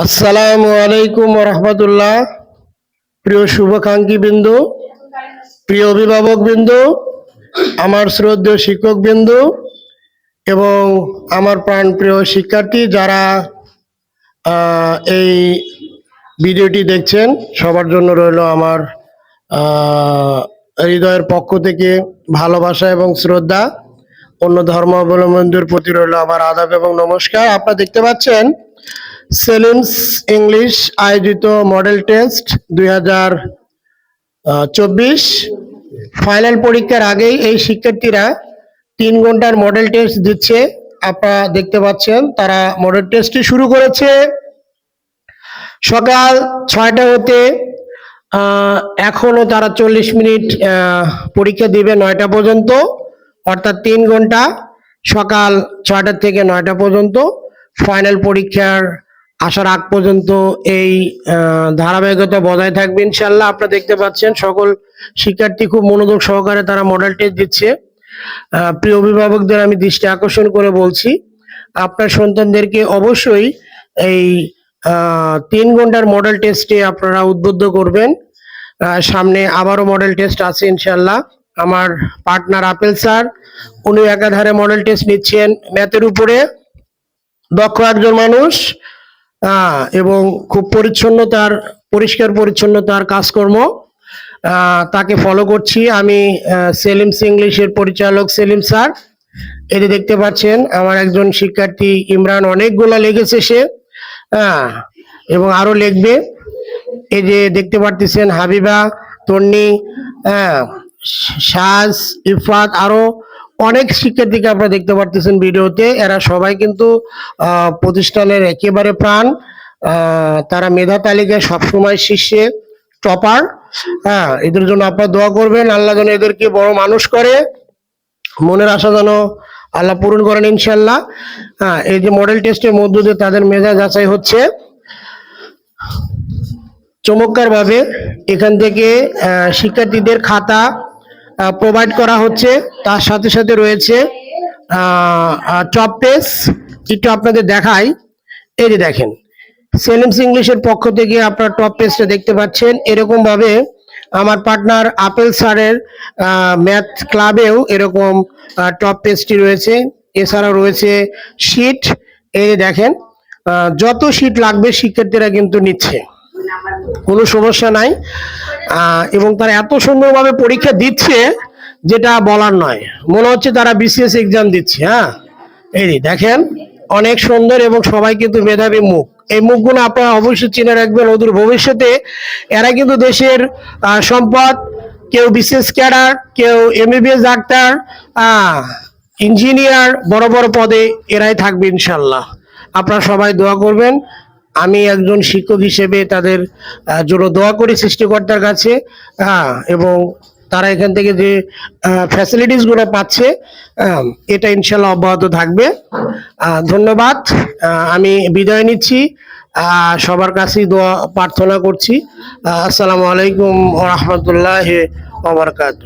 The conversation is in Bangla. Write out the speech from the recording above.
আসসালামু আলাইকুম রহমতুল্লাহ। প্রিয় শুভাকাঙ্ক্ষী বিন্দু, প্রিয় অভিভাবক বিন্দু, আমার শ্রদ্ধেয় শিক্ষক বিন্দু এবং আমার প্রাণ প্রিয় শিক্ষার্থী যারা এই ভিডিওটি দেখছেন, সবার জন্য রইল আমার হৃদয়ের পক্ষ থেকে ভালোবাসা এবং শ্রদ্ধা। অন্য ধর্মাবলম্বীদের প্রতি রইল আমার আদাব এবং নমস্কার। আপনারা দেখতে পাচ্ছেন সেলিমস ইংলিশ আয়োজিত মডেল টেস্ট দুই হাজার চব্বিশ। ফাইনাল পরীক্ষার আগেই এই শিক্ষার্থীরা তিন ঘণ্টার মডেল টেস্ট দিচ্ছে। আপনারা দেখতে পাচ্ছেন, তারা মডেল টেস্টটি শুরু করেছে। সকাল ছয়টা হতে এখনও তারা চল্লিশ মিনিট পরীক্ষা দিবে নয়টা পর্যন্ত, অর্থাৎ তিন ঘণ্টা। সকাল ছয়টা থেকে নয়টা পর্যন্ত। ফাইনাল পরীক্ষার আসার আগ পর্যন্ত এই ধারাবাহিকতা বজায় থাকবে ইনশাল্লাহ আপনারা দেখতে পাচ্ছেন সকল শিক্ষার্থী খুব মনোযোগ সহকারে তারা মডেল টেস্ট দিচ্ছে। প্রিয় অভিভাবকদের আমি দৃষ্টি আকর্ষণ করে বলছি, আপনার সন্তানদেরকে অবশ্যই এই তিন ঘণ্টার মডেল টেস্টে আপনারা উদ্বুদ্ধ করবেন। সামনে আবারও মডেল টেস্ট আছে ইনশাল্লাহ আমার পার্টনার আপেল স্যার উনি একাধারে মডেল টেস্ট নিচ্ছেন। ম্যাথের উপরে দক্ষ একজন মানুষ। এবং খুব পরিচ্ছন্নতার পরিষ্কার পরিচ্ছন্নতার কাজকর্ম। তাকে ফলো করছি। আমি সেলিম ইংলিশের পরিচালক সেলিম স্যার। যে দেখতে পাচ্ছেন, আমার একজন শিক্ষার্থী ইমরান, অনেকগুলা লেগেছে সে। এবং আরও লিখবে। এই যে দেখতে পারতেছেন হাবিবা, তন্নি সাজ ইফাত আরও অনেক শিক্ষার্থীকে আপনারা দেখতে পারতেছেন ভিডিওতে। এরা সবাই কিন্তু প্রতিষ্ঠানের একেবারে প্রাণ। তারা মেধা তালিকায় সবসময় শীর্ষে, টপার। হ্যাঁ এদের জন্য আপনারা দোয়া করবেন। আল্লাহ যেন এদেরকে বড় মানুষ করে। মনের আশা যেন আল্লাহ পূরণ করেন ইনশাল্লাহ হ্যাঁ এই যে মডেল টেস্টের মধ্য দিয়ে তাদের মেধা যাচাই হচ্ছে। চমৎকার ভাবে এখান থেকে শিক্ষার্থীদের খাতা প্রোভাইড করা হচ্ছে। তার সাথে সাথে রয়েছে টেস্ট একটু আপনাদের দেখাই। এই যে দেখেন, সেলিমস ইংলিশের পক্ষ থেকে আপনার টপ টেস্টে দেখতে পাচ্ছেন। এরকম ভাবে আমার পার্টনার আপেল স্যারের ম্যাথ ক্লাবেও এরকম টপ টেস্টটি রয়েছে। এছাড়াও রয়েছে শীট। এই দেখেন যত শীট লাগবে শিক্ষার্থীরা কিন্তু নিচ্ছে। কোনো সমস্যা নাই। এবং তারা এত সুন্দরভাবে পরীক্ষা দিচ্ছে যেটা বলার নয়। মনে হচ্ছে তারা বিসিএস এক্সাম দিচ্ছে হ্যাঁ? এই দেখেন, অনেক সুন্দর এবং সবাই কিন্তু মেধাবী মুখ। এই মুখগুলো আপনারা অবশ্যই চিনে রাখবেন ওদের ভবিষ্যতে। এরা কিন্তু দেশের সম্পদ, কেউ বিশেষ ক্যাডার কেউ এমবিবিএস ডাক্তার ইঞ্জিনিয়ার বড় বড় পদে এরাই থাকবে ইনশাল্লাহ। আপনারা সবাই দোয়া করবেন। আমি একজন শিক্ষক হিসেবে তাদের জন্য দোয়া করি সৃষ্টিকর্তার কাছে হ্যাঁ এবং তারা এখান থেকে যে ফ্যাসিলিটিসগুলো পাচ্ছে এটা ইনশাল্লাহ অব্যাহত থাকবে। ধন্যবাদ। আমি বিদায় নিচ্ছি। সবার কাছেই দোয়া, প্রার্থনা করছি। আসসালামু আলাইকুম রহমতুল্লাহ ওবরকাত